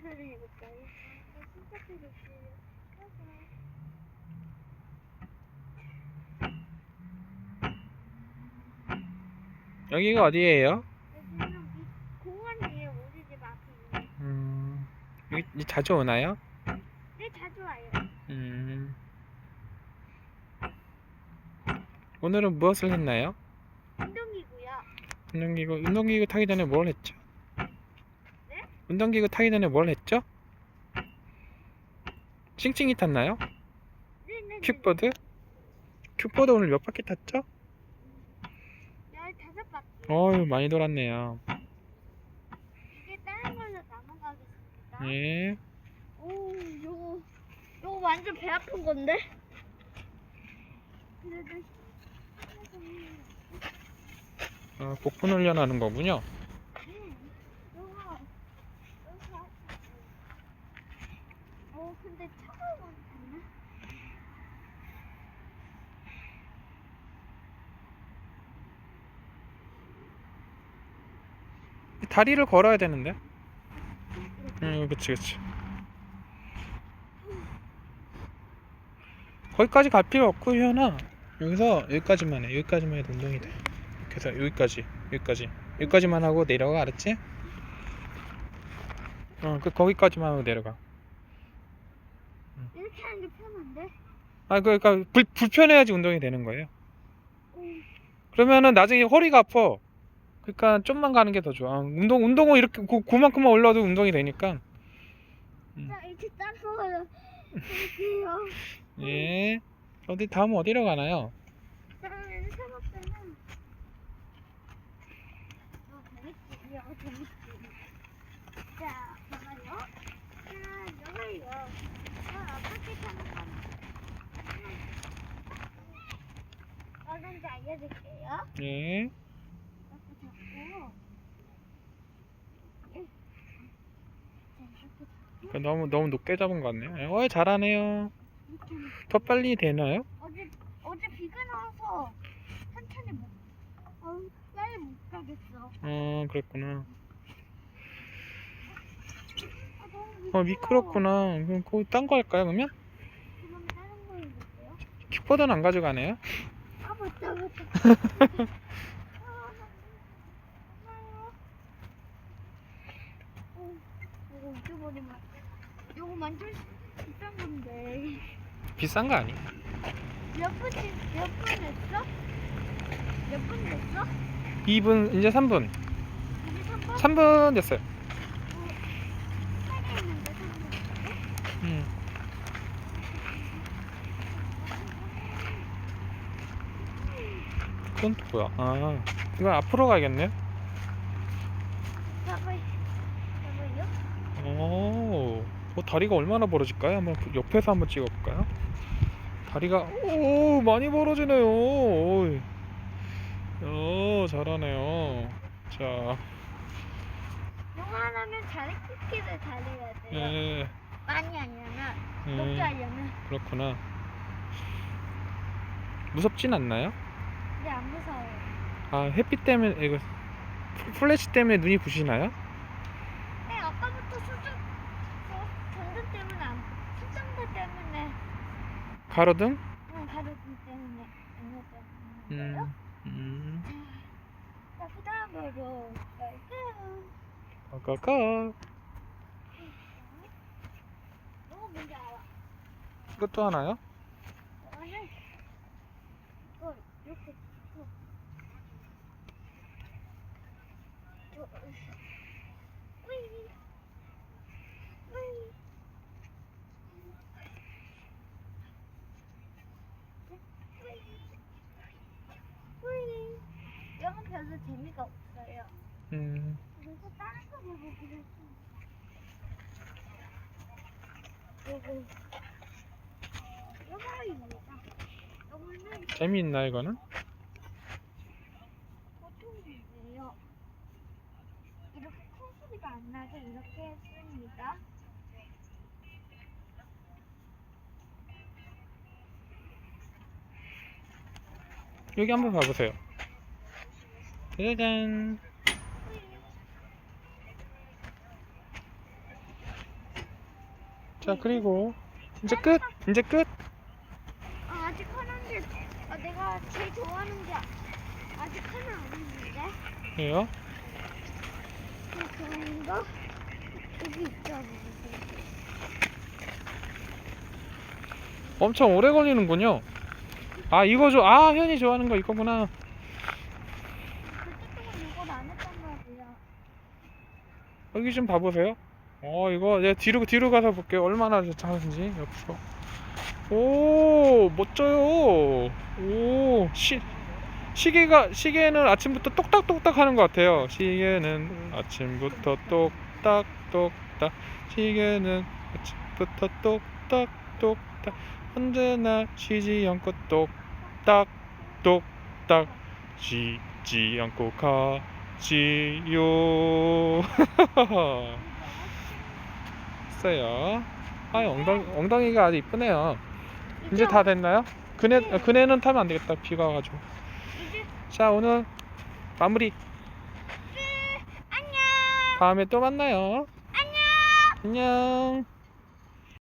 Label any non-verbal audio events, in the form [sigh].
시작을 해볼까요? 시작해볼게요. 여기가 어디예요? 여기는 이 공원이에요. 우리 집 앞에. 음, 여기 자주 오나요? 네, 자주 와요. 음. 오늘은 무엇을 했나요? 운동이고요. 운동기구, 운동기구 타기 전에 뭘 했죠? 네? 운동기구 타기 전에 뭘 했죠? 찡찡이 탔나요? 킥보드? 킥보드 오늘 몇 바퀴 탔죠? 열다섯 바퀴. 어유 많이 돌았네요. 이게 다른 걸로 넘어가겠습니다. 예. 오, 요거, 요거 완전 배 아픈 건데? 그래도 아, 복근 훈련하는 거군요. 음, 요거, 요거. 어, 근데 차가워 않나? 다리를 걸어야 되는데. 음, 그치, 그치. 거기까지 갈 필요 없고, 희연아. 여기서 여기까지만 해. 여기까지만 해도 운동이 돼. 그래서 여기까지, 여기까지. 여기까지만 하고 내려가, 알았지? 어, 그, 거기까지만 하고 내려가. 이렇게 하는 게 편한데? 아, 그러니까 불, 불편해야지 운동이 되는 거예요. 오, 그러면은 나중에 허리가 아파. 그러니까 좀만 가는 게 더 좋아. 운동, 운동은 이렇게 그, 그만큼만 올라도 운동이 되니까. 자, 이렇게 따라와요. 이렇게요. [laughs] 예. 어디 다음 어디로 가나요? 그러면 생각보면 어, 재밌지? 이거 재밌지? 자, 봐봐요. 자, 여기요. 저 어떻게 타는 건지 어딘지 알려줄게요. 예. 너무 너무 높게 잡은 것 같네요. 어, 잘하네요. 더 빨리 되나요? 어제 어제 비가 나와서 천천히 못, 어, 빨리 못 가겠어. 어, 그랬구나. 아, 어. 미끄럽구나. 그럼 그거 딴거 할까요, 그러면? 그럼 다른 거 해볼게요. 킥보드는 안 가져가네요. 아 맞다 맞다. [laughs] 아, 엄마요. 어, 이거 잊어 버리면 안 돼. 이거 완전 비싼 건데. 비싼 거 아니야? 몇 분지 몇분 했어? 몇 분 됐어? 2분, 이제 3분. 이제 3분? 3분 됐어요. 있는데 3분. 음. 그건 또 뭐야? 아, 이건 앞으로 가야겠네. 잡아요. 잡아요. 오, 어, 다리가 얼마나 벌어질까요? 한번 그 옆에서 한번 찍어볼까요? 다리가 오 많이 벌어지네요. 오이. 오 잘하네요. 자, 하려면 다리 굵기를 잘해야 돼요. 예, 많이 하려면, 예, 높게 하려면. 그렇구나. 무섭진 않나요? 근데 안 무서워요. 아 햇빛 때문에 이거 플- 플래시 때문에 눈이 부시나요? 네, 아까부터 수정, 저, 전등 때문에 안, 수정대 때문에, 가로등? 응, 가로등 때문에, 안녕 때문에. 음, 음, 자, 그 다음으로 갈게요. 가가가. 너무 뭔지 알아. 이것도 하나요? 이거는, 이거, 이렇게, 어. 저, 으이, 으이. 으이. 이건 별로 재미가 없어요. 음, 그래서 다른 거 해보기로 했어. 요거. 요거입니다. 요거는 재미있나 이거는? 보통이에요. 이렇게 큰 소리가 안 나게 이렇게 했습니다. 여기 한번 봐보세요. 짜잔. 자 그리고 이제 끝 이제 끝. 아, 아직 하나인데 아, 내가 제일 좋아하는 게 아직 하나 안 했는데? 예요? 그 그런가? 여기 있잖아. 엄청 오래 걸리는군요. 아 이거 좋아 현이 좋아하는 거 이거구나 그때 동안 이걸 안 했단 말이야 여기 좀 봐보세요. 어 이거 내가 뒤로 뒤로 가서 볼게요 얼마나 잘하는지 옆으로. 오 멋져요. 오 시, 시계가 시계는 아침부터 똑딱똑딱 하는 것 같아요. 시계는 아침부터 똑딱똑딱. 시계는 아침부터 똑딱똑딱. 언제나 쉬지 않고 똑딱똑딱. 쉬지 않고 가 지요 [laughs] 있어요. 아 엉덩이 엉덩이가 아주 이쁘네요. 이제 다 됐나요? 그네 어, 그네는 타면 안 되겠다. 비가 와가지고. 자 오늘 마무리. 안녕 다음에 또 만나요. 안녕 안녕.